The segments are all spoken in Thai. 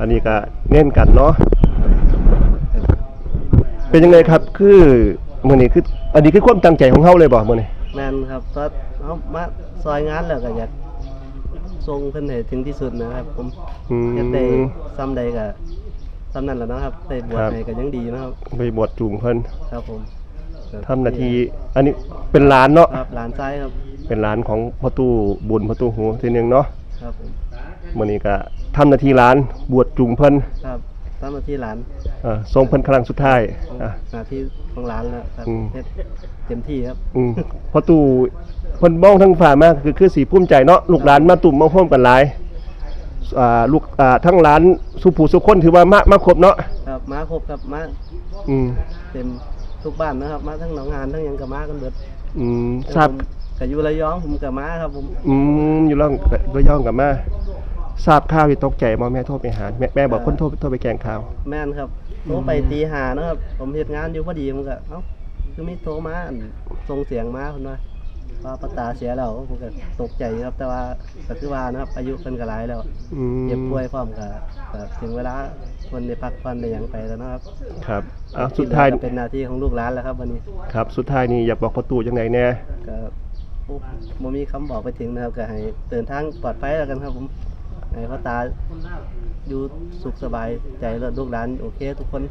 อันนี้ก็เน้นกันเนาะเป็นยังไงครับคือมื้อนี้คืออันนี้คือความตั้งใจของเฮาเลยบ่มื้อนี้แม่นครับตอนเอามาซอยงานแล้วก็อยากส่งเพิ่นให้ถึงที่สุดนะครับ ผมอืเฮ็ดได้มซ้ำใดก็ซ้ำนั้นแหล้วนะครับได้บวชครับ ให้ก็ยังดีนะครับ ไปบวชจูงเพิ่นครับผมทำหน้าที่อันนี้เป็นหลานเนาะครับหลานซ้ายครับเป็นหลานของพ่อตู้บุญพ่อตู้หูทีหนึงเนาะครับผม มื้อนี้ก็ทำหน้าที่หลาน บวชจูงเพิ่นครับตามหน้าที่หลานเอ่อส่งเพิ่นครั้งสุดท้ายอะ หน้าที่ของหลานแล้วครับอืม เฮ็ดเต็มที่ครับอืมพอตู่เพิ่นบ้องทั้งฝ่ามากคือคือสีภูมิใจเนาะลูกหลานมาตุ่มมาพร้อมกันหลายอ่าลูกอ่าทั้งหลานสุผู้สุคนถือว่ามามาครบเนาะครับมาครบครับมาอืมเต็มทุกบ้านนะครับมาทั้งหนองหานทั้งหยังก็มากันเบิดอืมทราบผมก็อยู่ระยองผมก็มาครับผมอืมอยู่ล่องระยองกับมา ทราบข่าวที่ตกใจบ่แม่โทรไปหาแม่แม่บอกคนโทรโทรไปแกล้งข่าว แม่นครับโทรไปตีหานะครับ ผมเฮ็ดงานอยู่พอดีผมก็เอ้าคือมีโทรมาอั่นส่งเสียงมาเพิ่นว่าว่าป้าตาเสียแล้วผมก็ตกใจครับ แต่ว่าก็คือว่านะครับ อายุเพิ่นก็หลายแล้วอืมเจ็บป่วยพร้อมก็ก็ถึงเวลาคนได้พักผ่อนได้หยังไปแล้วนะครับครับอะสุดท้ายที่เหลือก็เป็นหน้าที่ของลูกหลานแล้วครับวันนี้ ครับ สุดท้ายนี่อยากบอกพ่อตู่จังไดแน่ ก็โอ้บ่มีคำบอกไปถึงนะครับก็ให้เดินทางปลอดภัยแล้วกันครับผม ให้พ่อตาอยู่สุขสบายใจแล้วลูกหลานโอเค ทุกคน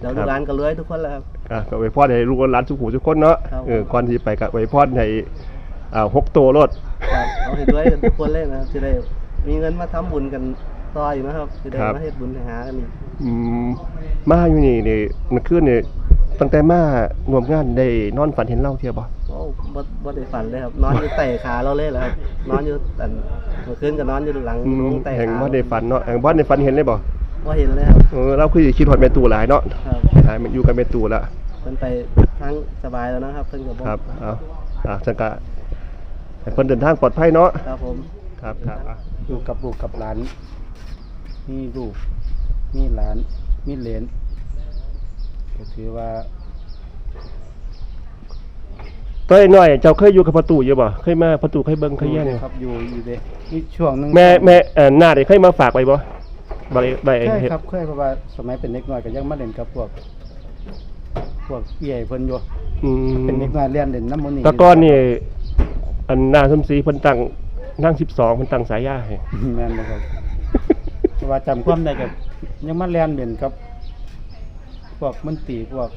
เดี๋ยวลูกหลานก็รวยทุกคนแล้วครับอะก็ไว้พรให้ลูกหลานสุขุทุกคนเนาะครับเออก่อนที่ไปก็ไว้พรให้อ่าหกตัวรถครับเอาให้รวยกันทุกคนเลยนะครับจะได้มีเงินมาทำบุญกันต่ออีกนะครับจะได้ครับมาเฮ็ดบุญให้หากันอีกอืมมาอยู่นี่นี่มันขึ้นนี่ตั้งแต่มารวมงานได้นอนฝันเห็นเล่าเทียบ่โอ้ บ่บ่ได้ฝันเลยครับ นอนอยู่ใต้ขาเราเลยเหรอครับนอนอยู่อันเมื่อคืนก็นอนอยู่หลังอืมลงใต้แห่งขาบ่ได้ฝันเนาะแห่งบ่ได้ฝันเห็นเลยบ่บ่เห็นเลยครับ เออเราคือสิคิดฮอดแม่ตู่หลายเนาะครับหายมันอยู่กับแม่ตู่แล้วเพิ่นไปทางสบายแล้วนะครับเพิ่นก็บ่ครับ เอาอะจังกะให้เพิ่นเดินทางปลอดภัยเนาะ ครับผม ครับครับอะอยู่กับลูกกับหลาน มีลูก มีหลาน มีเหลนก็ถือว่า ต้อยน้อยเจ้าเคยอยู่กับประตูอยู่บ่เคยมาประตูเคยเบิ่งเคยแย่งครับอยู่อยู่เด้มีช่วงหนึงแม่แม่เอ่อหน้าได้เคยมาฝากไว้บ่บ่ได้บ่ได้ใช่เฮ็ดครับเคยเพราะว่าสมัยเป็นเด็กน้อยก็ยังมาเล่นกับพวก พวกเอี่ยเพิ่นอยู่อืมเป็นเด็กน้อยเรียนเล่นน้ำมันนี่แตะก้อนนี่อันหน้าสมศรีเพิ่นตั้งนั่ง12เพิ่นตั้งสายยาให้ แม่นบ่ครับเพราะว่าจำความได้กับยังมาเรียนเล่นกับ พวกมันตรีพวก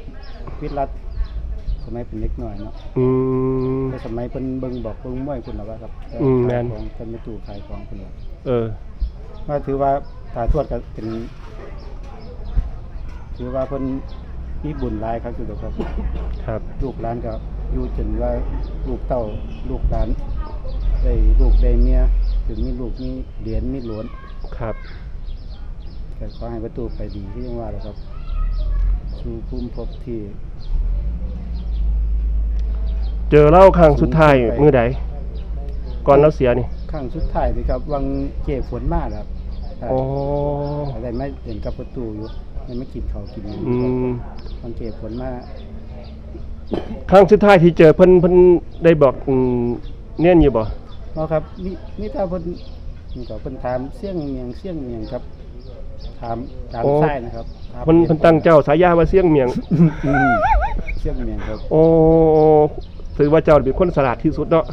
วิทย์รัฐ สมัยเป็นเด็กน้อยเนาะอืม แต่สมัยเพิ่นเบิ่งบอกเบิ่งมวยคุณหรอว่าครับอืมแม่นขายของเพิ่นไม่ตู้ขายของคุณหรอเออ ว่าถือว่าตาทวดก็เป็น ถือว่าเพิ่นมีบุญหลายครับคือเดียวครับ ครับ ลูกหลานก็อยู่จนว่าลูกเต้าลูกหลานได้ลูกได้เมียถึงมีลูกมีเหรียญมีหลวนครับ ก็ขอให้ประตูไปดีที่ยังว่าแหล้วครับ สู่ภูมิภพที่ เจอเล่าครั้งสุดท้ายมื้อใดก่อนเราเสียนี่ครั้งสุดท้ายนี่ครับวังเก็บฝนมาแล้วครับอ๋อได้ไม่เห็นกับประตูอยู่ยังไม่กินเขาวกินหยังอืมวังเก็บฝนมาครั้งสุดท้ายที่เจอเพิ่นเพิ่นได้บอกอืมเนียนอยู่บ่เนาะครับนี่นี่ถ้าเพิ่นนี่ก็เพิ่นถามเสี่ยงเมียงเสี่ยงเมียงครับถามถามไส้นะครับถามเพิ่นเพิ่นตั้งเจ้าสายยาว่าเสียงเมียงอืมเสี่ยงเมียงครับ โอ้ ถือว่าเจ้าเป็นคนสลาดที่สุดเนาะ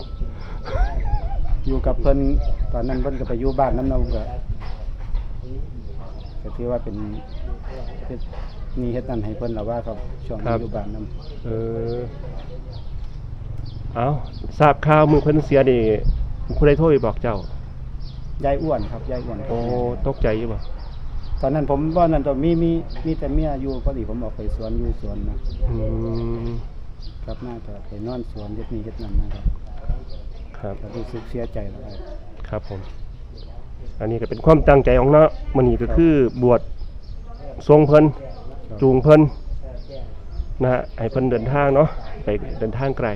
อยู่กับเพิ่นตอนนั้นเพิ่นก็ไปอยู่บ้านน้ำเนาก็ก็ถือว่าเป็นเฮ็ดนี่เฮ็ดนั่นให้เพิ่นแล้วว่าครับช่วงที่อยู่บ้านน้ำเออเอาทราบข่าวมือเพิ่นเสียนี่ผู้ใดโทรไปบอกเจ้ายายอ้วนครับยายอ้วนครับโอ้ตกใจอยู่บ่ตอนนั้นผมว่านั้นตอนมีมีมีแต่เมียอยู่พอดีผมออกไปสวนอยู่สวนนะอืม กลับมาก็ไปนอนสวนเฮ็ดนี่เฮ็ดนั่นนะครับครับก็รู้สึกเสียใจแล้วครับครับผม อันนี้ก็เป็นความตั้งใจของเนาะมันนี่ก็คือบวชทรงเพิ่นจูงเพิ่นนะฮะให้เพิ่นเดินทางเนาะไปเดินทางไกล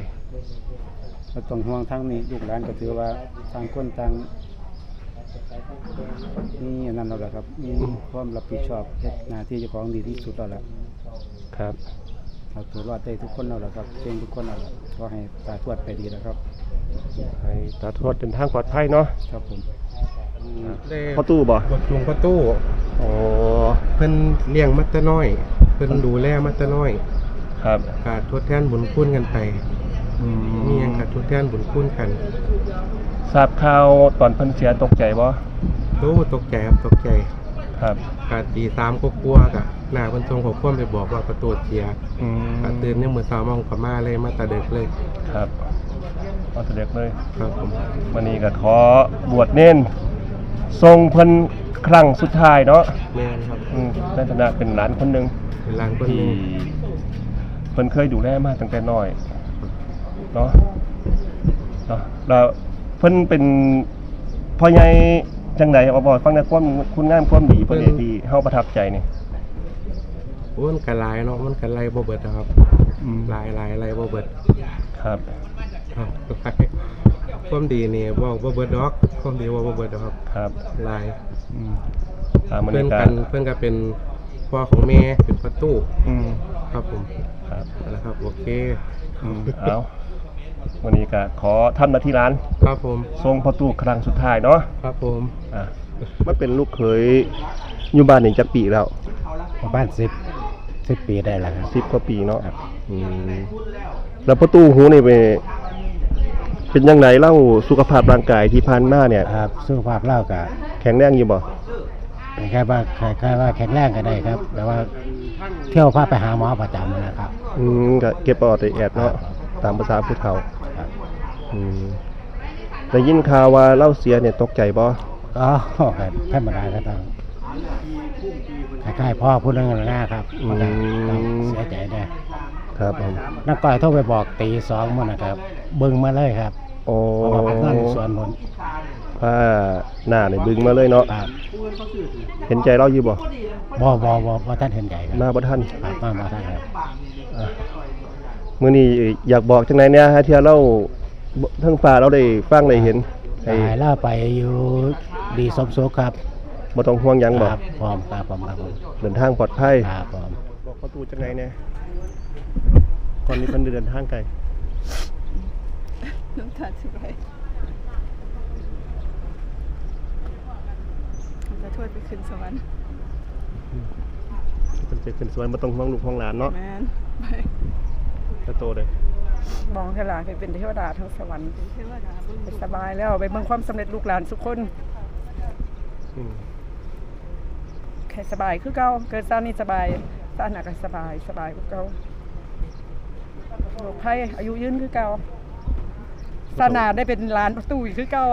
เราต้องห่วงทั้งนี้ลูกหลานก็ถือว่าต่างคนต่างนี่อันนั้นแล้วแหละครับมีความรับผิดชอบเฮ็ดหน้าที่เจ้าของดีที่สุดแล้วแหละครับ เอาตัวรอดได้ทุกคนแล้วแหละครับเก่งทุกคนแล้วแหละก็ให้ตาทวดไปดีแล้วครับ ให้ตาทวดเดินทางปลอดภัยเนาะครับผมพ่อตู้บ่บทหลวงพ่อตู้อ๋อเพิ่นเลี้ยงมาแต่น้อย เพิ่นดูแลมาแต่น้อย ครับกาทดแทนบุญคุณกันไปมีหยังกาทดแทนบุญคุณกันทราบข่าวตอนเพิ่นเสียตกใจบ่โอ้ตกใจครับตกใจ ครับกาตีสามก็กลัวกะหน้าเพิ่นทรงขอความไปบอกว่าประตูเสียอืมกาตื่นเนี่ยมื้อเช้ามาผมก็มาเลยมาแตะเด็กเลยครับพอเสด็จเลยครับผมวันนี้ก็ขอบวชเน้นทรงเพิ่นครั้งสุดท้ายเนาะแม่นครับอืมในฐานะเป็นหลานคนหนึงเป็นหลานคนหที่นึงเพิ่นเคยดูแลมาตั้งแต่น้อยเนาะเนาะแล้วเพิ่นเป็นพ่อใหญ่ จังไดเอาบ่ฟังในความคุณงามความดีเพิ่นนี่ที่เฮาประทับใจนี่โอ้มันก็หลายเนาะมันก็ไล่บ่เบิดนะครับอืมหลายหลายไล่บ่เบิดครับครับความดีนี่บอกบ่เบิดดอกความดีว่าบ่เบิดดอกครับ ครับหลายอืมตามบรรเพื่อนยากากัศนเพื่อนก็เป็นพ่อของแม่เป็นประตูอืมครับผมครับนั่นแหละครับโอเคอืมเอา วันนี้ก็ขอทำหน้าที่ร้านครับผมทรงพ่อตู้ครั้งสุดท้ายเนาะครับผมอะมันเป็นลูกเขยอยู่บ้านนี่จักปีแล้วประมาณสิบสิบปีได้แล้วครับ สิบกว่าปีเนาะอืมแล้วพ่อตู้หูนี่เป็นเป็นยังไงเล่าสุขภาพร่างกายที่ผ่านมาเนี่ย ครับสุขภาพเล่ากับแข็งแรงอยู่บ่คล้ายๆว่าคล้ายๆว่าแข็งแรงก็ได้ครับ แต่ว่าเที่ยวพาไปหาหมอประจำนะครับ อืมก็เก็บปอดแอดเนาะ ตามภาษาผู้เฒ่าครับอืมได้ยินข่าวว่าเล่าเสียเนี่ยตกใจบ่ก็ครับธรรมดาก็ต้องคล้ายๆพ่อพูดเรื่องหน้าครับมันก็ต้องเสียใจได้ครับผมนักก้อยโทรไปบอกตีสองมื่อนะครับ เบึงมาเลยครับโอ้เพราะว่าผมนั่งอยู่สวนผลผ้าหน้านี่บึงมาเลยเนาะครับเห็นใจเราอยู่บ่บ่บ่บ่บ่ท่านเห็นใจครับมาบ่ทันครับมาบ่ท่านครับอะ มื้อนี้อยากบอกจังไหนเนี่ยฮะที่เราบ่ทั้งฟ้าเราได้ฟังได้เห็นให้หายล่าไปอยู่ดีสมสุขครับบ่ต้องห่วงหยังบ่ครับพร้อมครับพร้อมครับผมเดินทางปลอดภัยครับพร้อมบอกประตูจังไหนเนี่ยก่อนนี้เพิ่นเดินทางไกลน้ำตาจะไหลจะถ้วยไปขึ้นสวรรค์เพิ่นจะขึ้นสวรรค์บ่ต้องห่วงลูกห่วงหลานเนาะแมนไป จะโตเลย มองให้หลานไปเป็นเทวดาทั้งสวรรค์เทวดาเบิ่งไปสบายแล้วไปเบิ่งความสำเร็จลูกหลานทุกคน อืมแค่สบายคือเก่าเกิดซานี่สบายซาหนักก็สบายสบายคือเก่าโรคภัยอายุยืนคือเก่าซาหนาได้เป็นหลานประตูอีกคือเก่าห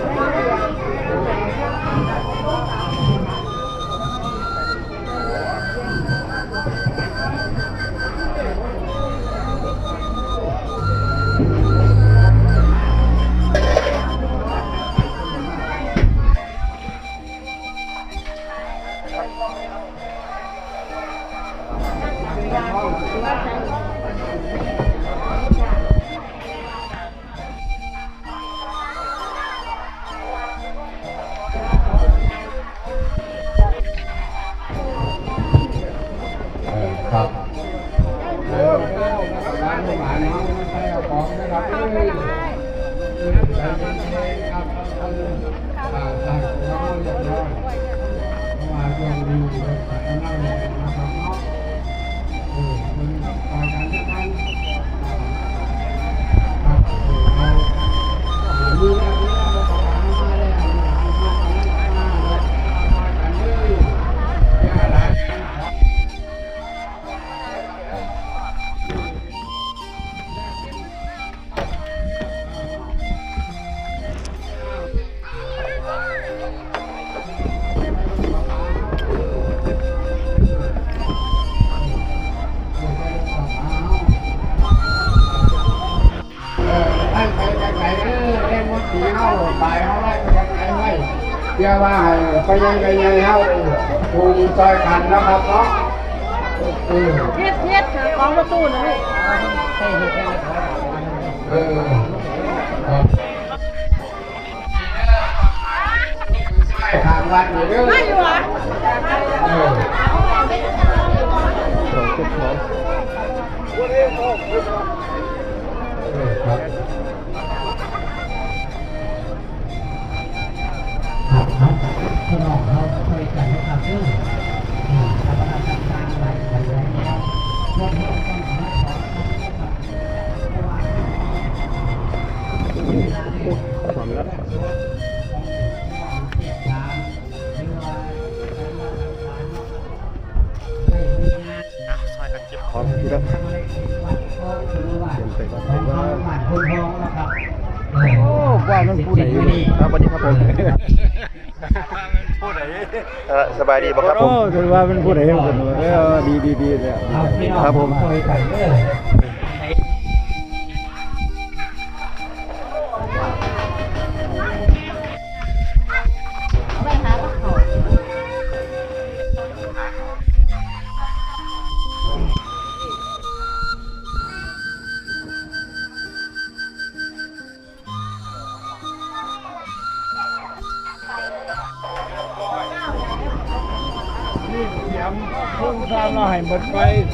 พื่อว่าให้ไปยังไงยังเฮาปูซอยกันนะครับเนาะเออเฮ็ดเฮ็ดค่ะของประตูนะลูกเออครับวัดอยู่เด้อไม่อยู่เหรอเออสองเจ็ดสอง พี่น้องเขาช่วยกันนะครับเรื่องอ่าสถานการณ์หลายหลายแรงนะครับรวมทั้งต้องขอขอบคุณครับความละซอยกันเก็บของที่ละเตรียมไปก่อนไปว่าหมันคนท้องนะครับโอ้ว่ามันผู้ใดอยู่นี่ครับสวัสดีครับผม เออสบายดีปะครับผม โอ้ถือว่าเป็นผู้ใดของคนเออดีดีดีเลยเอาพี่น้องครับผมช่วยกันเด้อ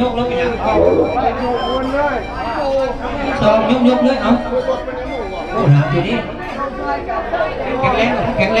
ยกแล้วไปยังเอาสองยกยกเลยเอาโอ้หนักอยู่นี่แข็งแร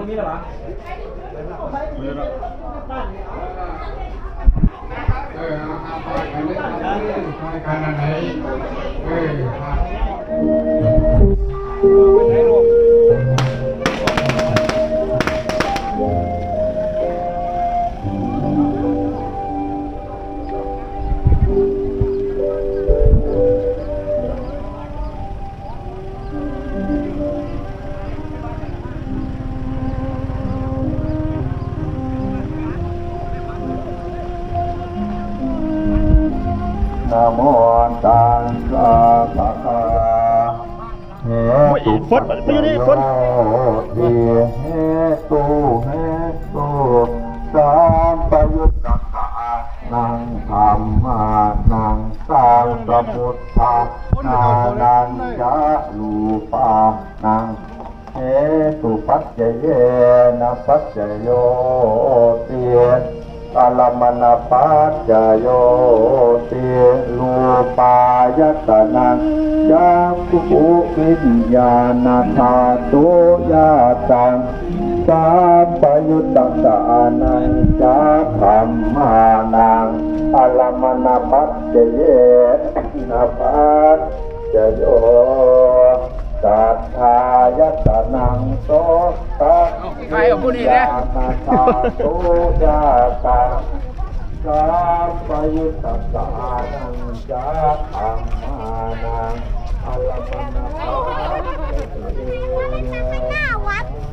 มันตะบะเออเอาเอา นะโมตัสสะภะคะวะเหตุปัจจโยทีเหตุเหตุสัมปยุตตะนังธรรมานังสังสมุทธานานันจะรูปานังเหตุปัจเจเยนะปัจเจโยเติ อาลมณปัจจโยติลูปายตนังจักขุวิญญาณธาตุยาตังสัพพยุตตะานังจักขมมานังอาลมณปัจจเยนปัจจโย สัทธายตนังโสตะใครเอาผู้นี้นะนาคาตุยาตังสัพพยุตตานังจักขังมานังอลมณปัจจเย